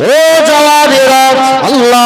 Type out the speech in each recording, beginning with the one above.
ও জওয়ানেরা আল্লাহ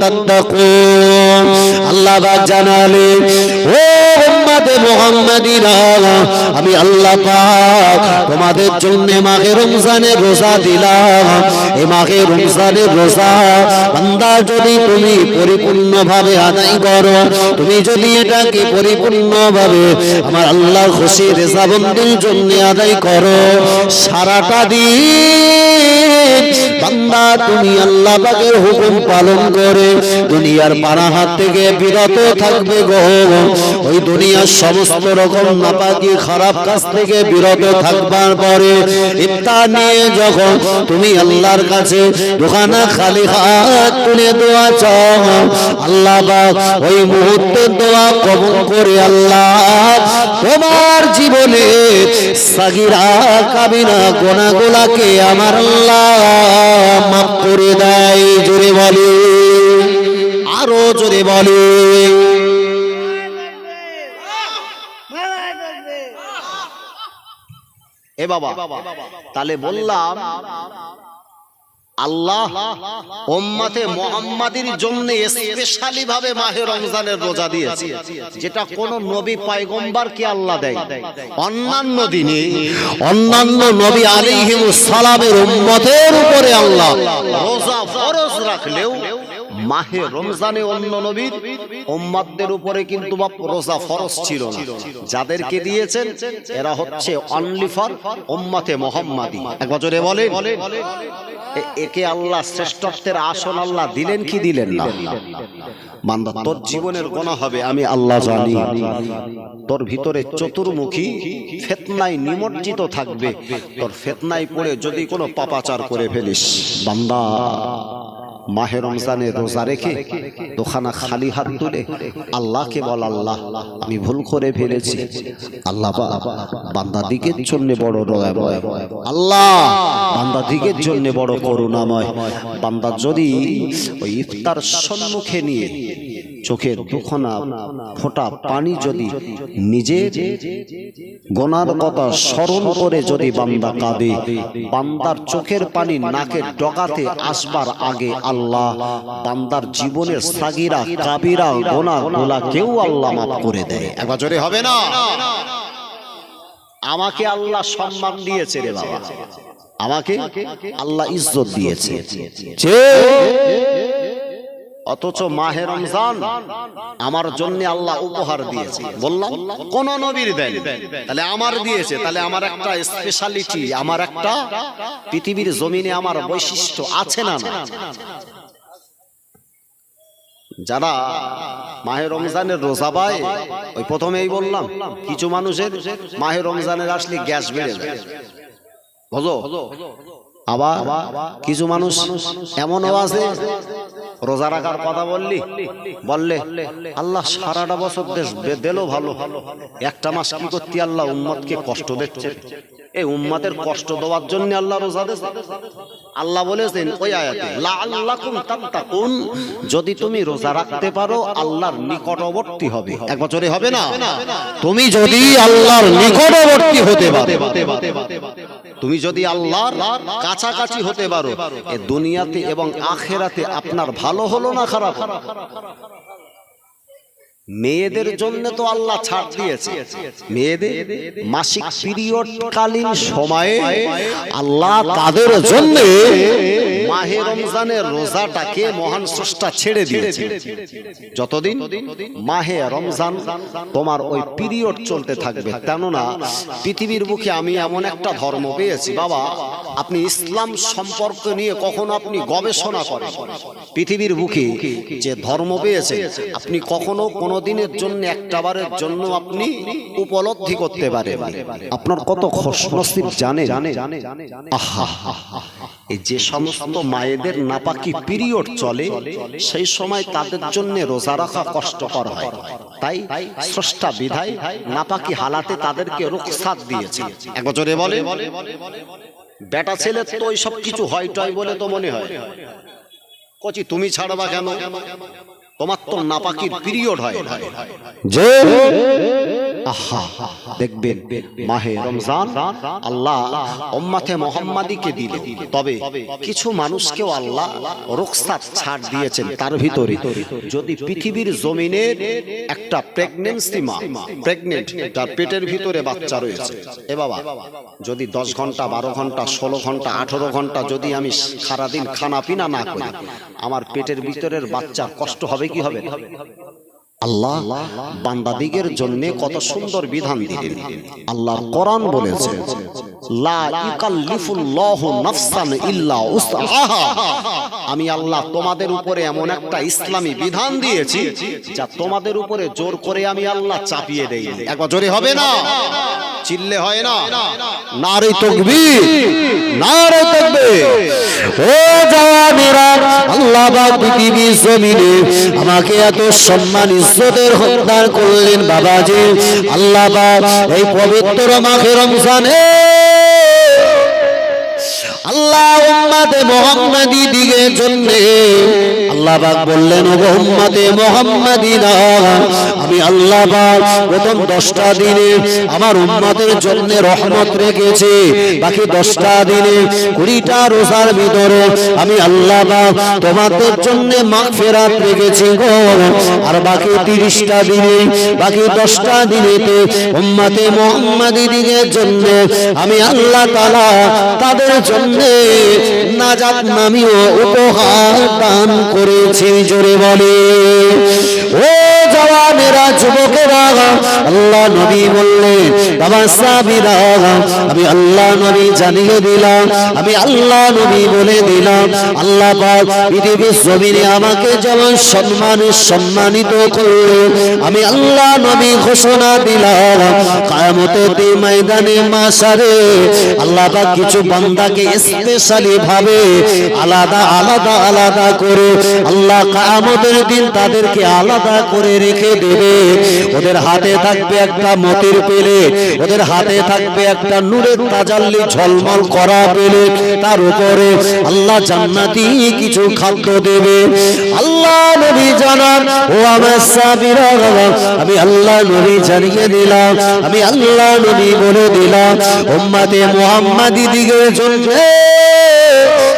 তাত্তাকুন আল্লাহ জানালেন ও উম্মতে মুহাম্মাদিরা আমি আল্লাহ পাক তোমাদের জন্য মাহে রমজানের রোজা দিলাম। এই মাহে রমজানের রোজা বান্দা যদি তুমি পরিপূর্ণভাবে আদায় করো, তুমি যদি এটাকে পরিপূর্ণভাবে আমার আল্লাহর খুশি রেজাবন্দির জন্য আদায় করো, সারাটা দিন বান্দা তুমি আল্লাহ পাকের হুকুম পালন করে দুনিয়ার পানাহাত থেকে বিরত থাকবে গো। ওই দুনিয়ার সমস্ত রকম নাপাকি খারাপ কাজ থেকে বিরত থাকবার পরে ইফতার নিয়ে যখন তুমি আল্লাহর কাছে দোকানা খালি হাত তুলে দোয়া চাও, আল্লাহ ওই মুহূর্তে দোয়া কবুল করে আল্লাহ তোমার জীবনে সাগিরা কাবিনা গোনাগুলাকে আমার আল্লাহ মাফ করে দেয়, জোরে বলে, আরও জোরে বলে। এ বাবা তাহলে বললাম আল্লাহ ওম্মাতে মোহাম্মাদের জন্য স্পেশালি ভাবে মাহে রমজানের রোজা দিয়েছে। যেটা কোন নবী পায়গম্বার কে আল্লাহ দেয়? অন্যান্য দিনে অন্যান্য নবী আলাইহিমুস সালামের উম্মতের উপরে আল্লাহ রোজা ফরজ রাখলেও মাহে রমজানে অন্য নবীর উম্মাদদের উপরে কিন্তু রোজা ফরজ ছিল না। যাদেরকে দিয়েছেন, এরা হচ্ছে অনলি ফর উম্মাতে মোহাম্মাদি। এক বছরে বলেন। একে আল্লাহ শ্রেষ্ঠত্বের আসন আল্লাহ দিলেন কি দিলেন না? বান্দা, তোর জীবনের গোনা হবে, আমি আল্লাহ জানি। তোর ভিতরে চতুর্মুখী ফেতনায় নিমজ্জিত থাকবে। তোর ফেতনায় পড়ে যদি কোনো পাপাচার করে ফেলিস। বান্দা মাহে রমজানে রোজা রেখে দোখানা খালি হাত তুলে আল্লাহকে বল, আল্লাহ, আমি ভুল করে ফেলেছি। আল্লাহ বান্দা দিকের জন্য বড় দয়াময়। আল্লাহ বান্দা দিকের জন্য বড় করুণাময়। বান্দা যদি ওই ইফতার সম্মুখে নিয়ে চোখের দুখানা ফোঁটা পানি যদি নিজে গোনার কথা স্মরণ করে যদি বান্দা কাঁদে বান্দার চোখের পানি নাকের ডগাতে আসবার আগে আল্লাহ বান্দার জীবনের সাগিরা কাবিরা গোনা গোলা কেউ আল্লাহ মাফ করে দেয়। একবার জোরে হবে না? আমাকে আল্লাহ সম্মান দিয়েছে রে বাবা। আমাকে আল্লাহ ইজ্জত দিয়েছে। অথচ মাহে রমজান আমার জন্য আল্লাহ উপহার দিয়েছে। বললাম, কোন নবীর দেন। তাহলে আমার দিয়েছে, তাহলে আমার একটা স্পেশালিটি আমার একটা পৃথিবীর জমিনে আমার বৈশিষ্ট্য আছে না যারা মাহে রমজানের রোজা পায়, ওই প্রথমেই বললাম, কিছু মানুষের মাহে রমজানের আসলে গ্যাস বেড়ে যায়। আবার কিছু মানুষ এমনও আছে রোজা রাখার কথা বললি? বললে, আল্লাহ সারাটা বছর দেশ দিল ভালো। একটা মাস কি করতে আল্লাহ উম্মতকে কষ্ট দিচ্ছে? এই উম্মাদের কষ্ট দেওয়ার জন্য আল্লাহ রোজা দিয়েছে। আল্লাহ বলেছেন, ওই আয়াতে, লাআল্লাকুম তাত্তাকুন, যদি তুমি রোজা রাখতে পারো, আল্লাহর নিকটবর্তী হবে। এক বছরে হবে না? তুমি যদি আল্লাহর নিকটবর্তী হতে পারো। তুমি যদি আল্লাহর কাছাকাছি হতে পারো, এ দুনিয়াতে এবং আখেরাতে আপনার ভালো হলো না খারাপ মেয়েদের জন্য তো আল্লাহ ছাড় দিয়েছে। মেয়েদের মাসিক পিরিয়ড কালীন সময়ে আল্লাহ তাদের জন্য মাহে রমজানের রোজাটাকে মহান স্রষ্টা ছেড়ে দিয়েছে। যতদিন মাহে রমজান তোমার ওই পিরিয়ড চলতে থাকবে কেননা পৃথিবীর বুকে আমি এমন একটা ধর্ম পেয়েছি বাবা আপনি ইসলাম সম্পর্ক নিয়ে কখনো আপনি গবেষণা করেন। পৃথিবীর বুকে যে ধর্ম পেয়েছে আপনি কখনো কোনো কোনোদিনের জন্য একটাবারের জন্য আপনি উপলব্ধি করতে পারেন। আপনার কত খসনসিব জানে জানে আহা এই যে সমস্ত মায়েদের নাপাকি পিরিয়ড চলে, সেই সময় তাদের জন্য রোজা রাখা কষ্টকর হয়। তাই স্রষ্টা বিধায় নাপাকি হালাতে তাদেরকে রুখসাত দিয়েছে। এক বছরে বলে, বেটা ছেলে, তো ওই সব কিছু হয় টয় বলে তো মনে হয়। কচি, তুমি ছাড়বা কেন? তোমার তো নাপাকির পিরিয়ড হয়। যে আহা দেখবেন মাহে রমজান আল্লাহ উম্মাতে মোহাম্মদীকে দিলে তবে কিছু মানুষকেও আল্লাহ রুখসাত ছাড় দিয়েছেন তার ভিতরে। যদি পৃথিবীর জমিনের একটা প্রেগনেন্সি মা প্রেগনেন্ট তার পেটের ভিতরে বাচ্চা রয়েছে এ বাবা যদি দশ ঘণ্টা বারো ঘণ্টা ষোলো ঘণ্টা আঠারো ঘণ্টা যদি আমি সারাদিন খানা পিনা না করি আমার পেটের ভিতরের বাচ্চা কষ্ট হবে কি হবে? আল্লাহ বান্দাদিগের জন্য কত সুন্দর বিধান দিলেন। আল্লাহ কোরআন বলেছে আমি আল্লাহ তোমাদের উপরে এমন একটা ইসলামী বিধান দিয়েছি যা তোমাদের উপরে জোর করে আমি আল্লাহ চাপিয়ে দেই একবার জোরে হবে না? চিল্লে হয় না? নারে তকবীর! নারে তকবীর! ও জওয়ানেরা আল্লাহ পাক পৃথিবীর জমিনে আমাকে এত সম্মান ইজ্জতের হত্যার করলেন বাবাজি আল্লাহ পাক এই পবিত্র মাঘে রমজানে আল্লাহ উম্মাতে মোহাম্মদী দিগের জন্য আল্লাহ পাক বললেন ও উম্মাতে মোহাম্মদীরা আমি আল্লাহ পাক প্রথম দশটা দিনে আমার উম্মাদের জন্য রহমত রেখেছি, বাকি দশটা দিনে কুড়িটা রোজার ভিতরে আমি আল্লাহ পাক তোমাদের জন্য মাগফিরাত রেখেছি গো। আর বাকি তিরিশটা দিনে, বাকি দশটা দিনেতে উম্মাতে মোহাম্মদী দিগের জন্য আমি আল্লাহ তাআলা তাদের জন্য নাজাত নামীয় উপহার দান করেছে জোরে বলে। ও জওয়ানেরা যুবকেরা আল্লাহ নবী বললেন, আমার সাবিরা আমি আল্লাহ নবী জানিয়ে দিলাম, আমি আল্লাহ নবী বলে দিলাম, আল্লাহ পাক পৃথিবীর জমিনে আমাকে যেমন সম্মানে, সম্মানিত করলে আমি আল্লাহ নবী ঘোষণা দিলাম, কায়ামতের দিন ময়দানে মাসারে, আল্লাহ পাক কিছু বান্দাকে স্পেশালি ভাবে আলাদা আলাদা আলাদা করে আল্লাহ কায়ামতের দিন তাদেরকে আলাদা করে রেখে দেবে, ওদের হাতে থাকবে একটা মতির পেলে, ওদের হাতে থাকবে একটা নূরের তাজাল্লি ঝলমল করা পেলে, তার উপরে আল্লাহ জান্নাতি কিছু খাদ্য দেবে। আল্লাহ নবী জানান, ও আমার সাবিরা আমি আল্লাহ নবী জানিয়ে দিলাম, আমি আল্লাহ নবী বলে দিলাম, উম্মাতে মুহাম্মাদি দিগের জন্য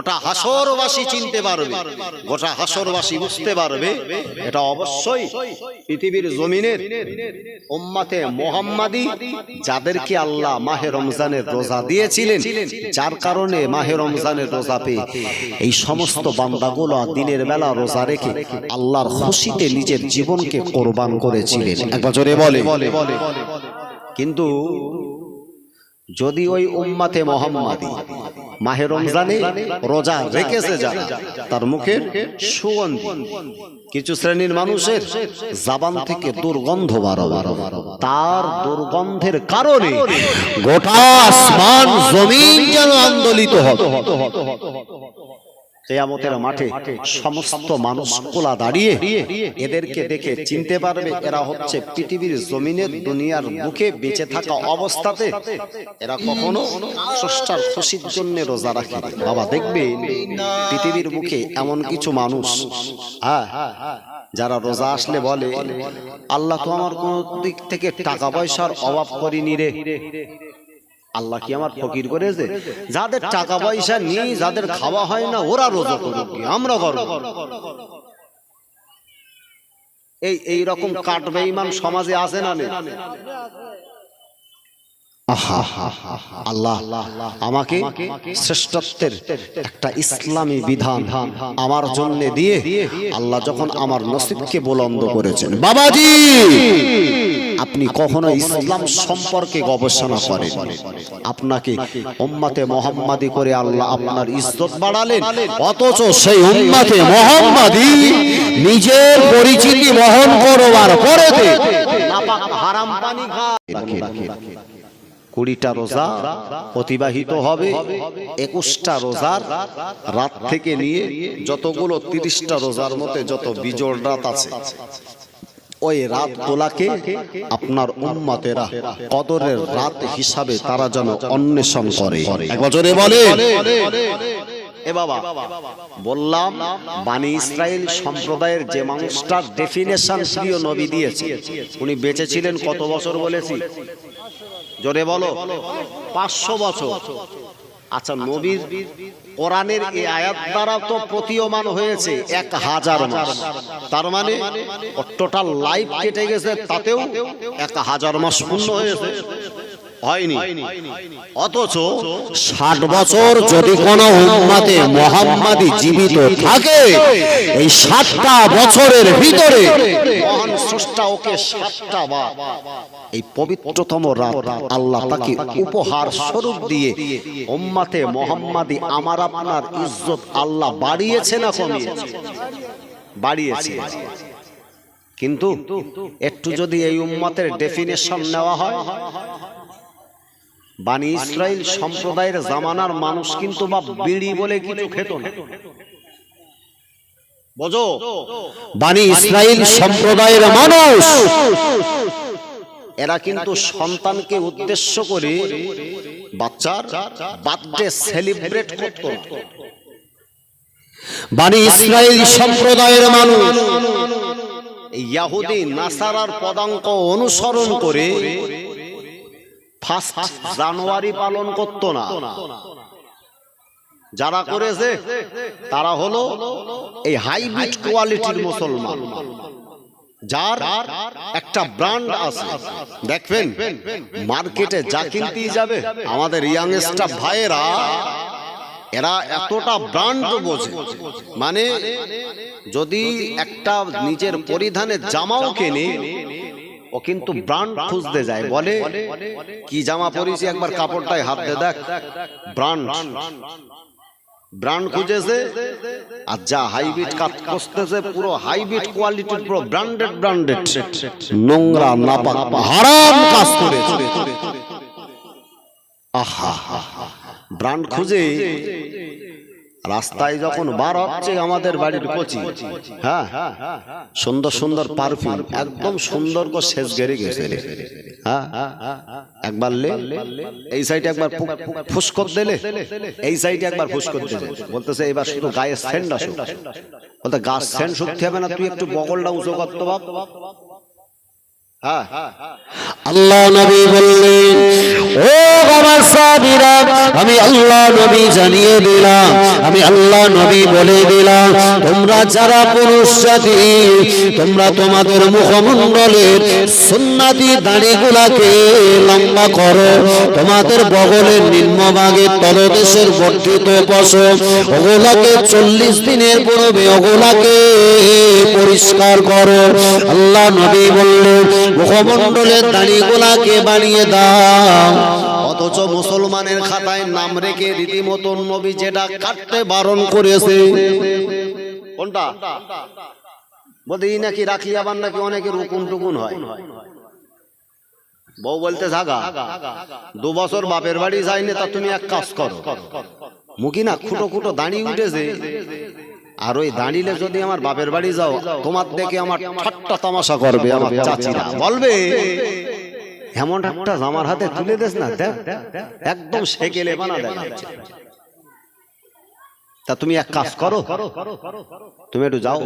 গোটা হাসরবাসী চিনতে পারবে, গোটা হাসরবাসী বুঝতে পারবে, এটা অবশ্যই পৃথিবীর জমিনের উম্মাতে মোহাম্মাদি যাদেরকে আল্লাহ মাহে রমজানের রোজা দিয়েছিলেন, যার কারণে মাহে রমজানের রোজা পেয়ে এই সমস্ত বান্দাগুলো দিনের বেলা রোজা রেখে আল্লাহর খুশিতে নিজের জীবনকে কোরবান করেছিলেন। এক বছরে বলে। কিন্তু যদি ওই উম্মাতে মোহাম্মদি মাহে রমজানে রোজা রেখেছে যারা তার মুখের সুগন্ধি। কিছু শ্রেণির মানুষের জাবান থেকে দুর্গন্ধ বারো বারো। তার দুর্গন্ধের কারণে গোটা আসমান জমিন যেন আন্দোলিত হবে। কেয়ামতের মাঠে সমস্ত মানুষ কোলা দাঁড়িয়ে এদেরকে দেখে চিনতে পারবে এরা হচ্ছে পৃথিবীর জমিনের দুনিয়ার বুকে বেঁচে থাকা অবস্থাতে এরা কখনো স্রষ্টার খুশির জন্য রোজা রাখে বাবা দেখবে পৃথিবীর বুকে এমন কিছু মানুষ। হ্যাঁ যারা রোজা আসলে বলে আল্লাহ তো আমার কোন দিক থেকে টাকা পয়সার অভাব করিনি রে। আল্লাহ কি আমার ফকির করেছে যাদের টাকা পয়সা নেই যাদের খাওয়া হয় না ওরা রোজা করুক আমরা করব। এই এই রকম কাট বেঈমান সমাজে আছে না আল্লাহ আমাকে শ্রেষ্ঠত্বের একটা ইসলামী বিধান আমার জন্য দিয়ে আল্লাহ যখন আমার নসিবকে বুলন্দ করেছেন। বাবাজি! আপনি কখনো ইসলাম সম্পর্কে গবেষণা করেন আপনাকে উম্মাতে মোহাম্মাদি করে আল্লাহ আপনার ইজ্জত বাড়ালেন। অথচ সেই উম্মাতে মোহাম্মদী নিজের পরিচিতি বহন করবার পরেতে হারাম পানি খায় কুড়িটা রোজা অতিবাহিত হবে একুশটা রোজার রাত থেকে নিয়ে যতগুলো তিরিশটা রোজার মধ্যে যত বিজোড় রাত আছে ওই রাত তোলাকে আপনার উম্মতেরা কদরের রাত হিসাবে তারা যেন অন্বেষণ করে। বলে। এ বাবা, বললাম, বানি ইসরায়েল সম্প্রদায়ের যে মানুষটার ডেফিনেশন প্রিয় নবী দিয়েছে, উনি বেঁচে ছিলেন কত বছর বলেছি? জোরে বলো, পাঁচশো বছর। আচ্ছা নবীর কোরআনের এই আয়াত দ্বারা তো প্রতীয়মান হয়েছে এক হাজার মাস। তার মানে টোটাল লাইফ কেটে গেছে, তাতেও এক হাজার মাস পূর্ণ হয়েছে। হয়নি। অথচ ষাট বছর যদি কোনো উম্মাতে মোহাম্মদী জীবিত থাকে, এই ষাটটা বছরের ভিতরে স্রষ্টা ওকে সাতটা বা এই পবিত্রতম রাত আল্লাহ তাকে উপহার স্বরূপ দিয়ে উম্মাতে মোহাম্মদী আমার আপনার ইজ্জত আল্লাহ বাড়িয়েছে না কমিয়েছে? বাড়িয়েছে। কিন্তু একটু যদি এই উম্মতের ডেফিনেশন নেওয়া হয়, বানি ইসরায়েল সম্প্রদায়ের জামানার মানুষ কিন্তু বা বিড়ি বলে কিছু খেত না। বোঝো। বানি ইসরায়েল সম্প্রদায়ের মানুষ। এরা কিন্তু সন্তানকে উদ্দেশ্য করে বাচ্চার বার্থডে সেলিব্রেট করত। বানি ইসরায়েল সম্প্রদায়ের মানুষ। ইয়াহুদি নাসারার পদাঙ্ক অনুসরণ করে ফার্স্ট জানুয়ারি পালন করত না। যারা করেছে তারা হলো এই হাইব্রিড কোয়ালিটির মুসলমান। যার একটা ব্র্যান্ড আছে। দেখবেন মার্কেটে যা কিনতেই যাবে আমাদের ইয়াংস্টার ভাইয়েরা এরা এতটা ব্র্যান্ড বোঝে। মানে যদি একটা নিজের পরিধানে জামাও কেনে ও কিন্তু ব্র্যান্ড খুঁজতে যায়। বলে কি জামা পরিছি? একবার কাপড়টায় হাত দে দেখ। ব্র্যান্ড ব্র্যান্ড খুঁজেছে আর যা হাইব্রিড কাজ করতেছে পুরো হাইব্রিড কোয়ালিটির পুরো ব্র্যান্ডেড ব্র্যান্ডেড নোংরা নাপা হারাম কাজ করেছে। আহা। ব্র্যান্ড খুঁজে রাস্তায় যখন বার হচ্ছে আমাদের বাড়ির কচি হ্যাঁ সুন্দর সুন্দর পারফিউম, একদম সুন্দর করে শেষ গেড়ে গেছে হ্যাঁ একবার লে, এই সাইডে একবার ফু- ফু- ফুস করে দিলে এই সাইডে একবার ফুস করে দিলে বলতেছে, এবার শুধু গায়ে সেন্ড আসো বলতে, গাছ সেন্ড শুকতে হবে না, তুই একটু বগলটা উঁচু করতে হ্যাঁ আল্লাহ নবী বললেন, ও আমার সাহাবীরা, আমি আল্লাহ নবী জানিয়ে দিলাম, আমি আল্লাহ নবী বলে দিলাম, তোমরা যারা পুরুষ জাতি, তোমরা তোমাদের মুখমণ্ডলের সুন্নাতি দাড়িগুলাকে লম্বা করো, তোমাদের বগলের নিম্নভাগে তলদেশের বর্ধিত পশম ওগুলাকে চল্লিশ দিনের পূর্বে ওগুলাকে পরিষ্কার করো। আল্লাহ নবী বললেন মুখমণ্ডলের দাড়িগুলাকে বানিয়ে দাও। অথচ মুসলমানের খাতায় নাম রেখে রীতিমতো নবী যেটা কাটতে বারণ করেছে। কোনটা? বলতে ই নাকি রাখি আবার নাকি অনেকের উকুন টুকুন হয়। বউ বলতে থাকা দু বছর বাপের বাড়ি যায়নি, তা তুমি এক কাজ করো। মুখি না খুটো খুটো দাঁড়িয়ে উঠেছে। আর ওই দাঁড়িলে যদি আমার বাপের বাড়ি যাও তোমার দেখে আমার ঠাট্টা তামাশা করবে আমার চাচিরা। বলবে এমন একটা জামার হাতে তুলে দেস না দেখ। একদম সেকেলে বানা দেয়। তা তুমি এক কাজ করো তুমি একটু যাও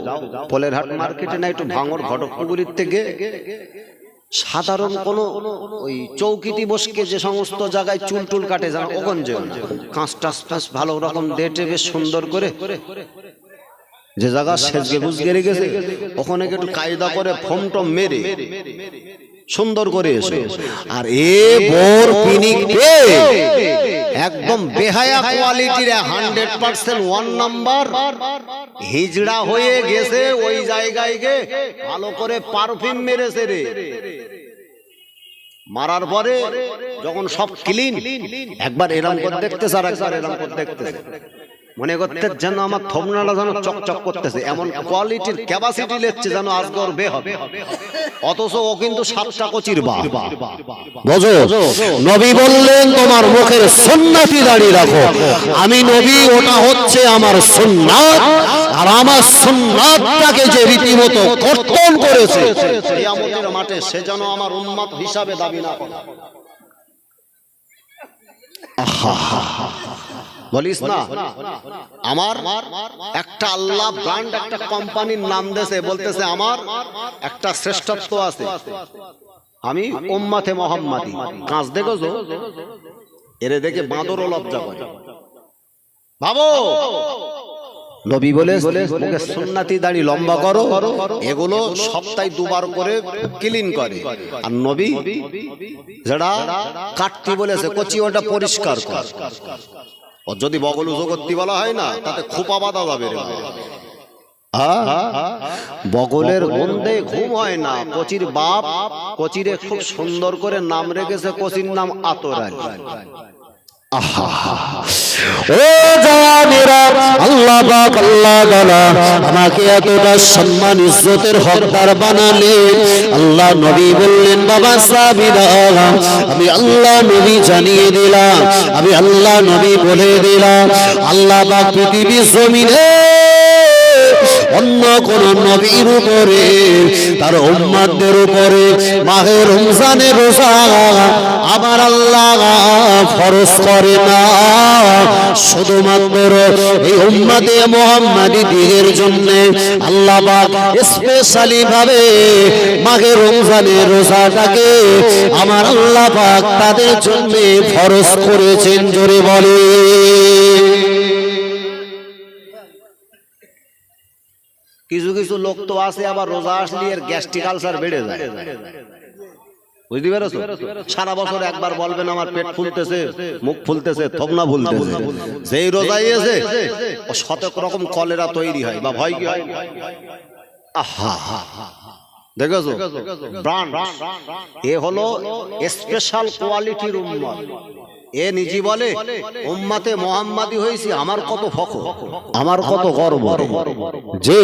পোলের হাট মার্কেটে না একটু ভাঙর ঘটকপুকুরির থেকে সাধারণ কোন ওই চৌকিটি বসকে যে সমস্ত জায়গায় চুল টুল কাটে জানো ওগন যে কাঁচ টাচ টাচ ভালো রকম দেটে বেশ সুন্দর করে যে জায়গা সেজগে গুজগে গেছে ওখানে একটু কায়দা করে ফোম টম মেরে সুন্দর করে এসে। আর এ বোর পিনিক একদম বেহায়া কোয়ালিটির হান্ড্রেড পার্সেন্ট ওয়ান নাম্বার হিজড়া হয়ে গেছে ওই জায়গায় গে। ভালো করে পারফিউম মেরেছে রে। মারার পরে যখন সব ক্লিন একবার এরম করে দেখতেছে আর একবার এরম করে দেখতেছে মনে করতে যেন আমার থমনাটা যেন চকচক করতেছে। এমন কোয়ালিটির ক্যাপাসিটি লেচ্ছে যেন ওর বে হবে অথচ ও কিন্তু সাতটা কচির বা বোঝো নবী বললেন তোমার মুখের সুন্নাতি দাঁড়িয়ে রাখো। আমি নবী ওটা হচ্ছে আমার সুন্নাত। আর আমার সুন্নাতটাকে যে রীতিমতো কর্তন করেছে কিয়ামতের মাঠে সে যেন আমার হিসাবে দাবি না করে। বলিস না? আমার একটা আল্লাহ ব্র্যান্ড একটা কোম্পানির নাম দেশে বলতেছে আমার একটা শ্রেষ্ঠত্ব আছে। আমি উম্মাতে মোহাম্মদি। কাঁচ দেখেছ? এরে দেখে বাঁদরও লজ্জা করে। ভাবো নবী বলে মুখে সুন্নাতি দাড়ি লম্বা করো এগুলো সপ্তাহে দুবার করে ক্লিন করে। আর নবী যেটা কাটতি বলেছে কচি ওটা পরিষ্কার কর। যদি বগল উজগত্তি করতে বলা হয় না তাতে খোপা বাঁধা যাবে রে বগলের গন্ধে ঘুম হয় না। কচির বাপ কচিরে খুব সুন্দর করে নাম রেখেছে কচির নাম ও আমাকে এতটা সম্মান, ইজ্জতের হকদার বানালে আল্লাহ নবী বললেন, বাবা আমি আল্লাহ নবী জানিয়ে দিলাম, আমি আল্লাহ নবী বলে দিলাম। আল্লাহ জমিনে অন্য কোন নবীর উপরে, তার উম্মাদের উপরে মাহে রমজানের রোজা আমার আল্লাহ ফরজ করে না। শুধুমাত্র এই উম্মাদে মোহাম্মদী দিনের জন্য আল্লাহ স্পেশালি ভাবে মাঘে রমজানের রোজাটাকে আমার আল্লাহ পাক তাদের জন্য ফরজ করেছেন, জোরে বলে কিছু কিছু লোক তো আছে, আবার রোজা আসলে এর গ্যাস্ট্রিক আলসার বেড়ে যায়। বুঝতে পেরেছ? সারা বছর একবার বলবেন, আমার পেট ফুলতেছে, মুখ ফুলতেছে, থবনা ফুলতেছে। যেই রোজাই ও শতক রকম কলেরা তৈরি হয়, বা ভয় কি হয়? আহা, দেখেছ? ব্রান্ড। এ হলো স্পেশাল কোয়ালিটির উম্মত এ নিজে বলে উম্মাতে মোহাম্মাদি হয়েছি আমার কত ফখর আমার কত গর্ব। যে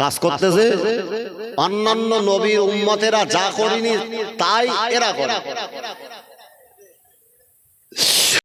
কাজ করতেছে অন্যান্য নবীর উম্মতেরা যা করিনি তাই এরা করে।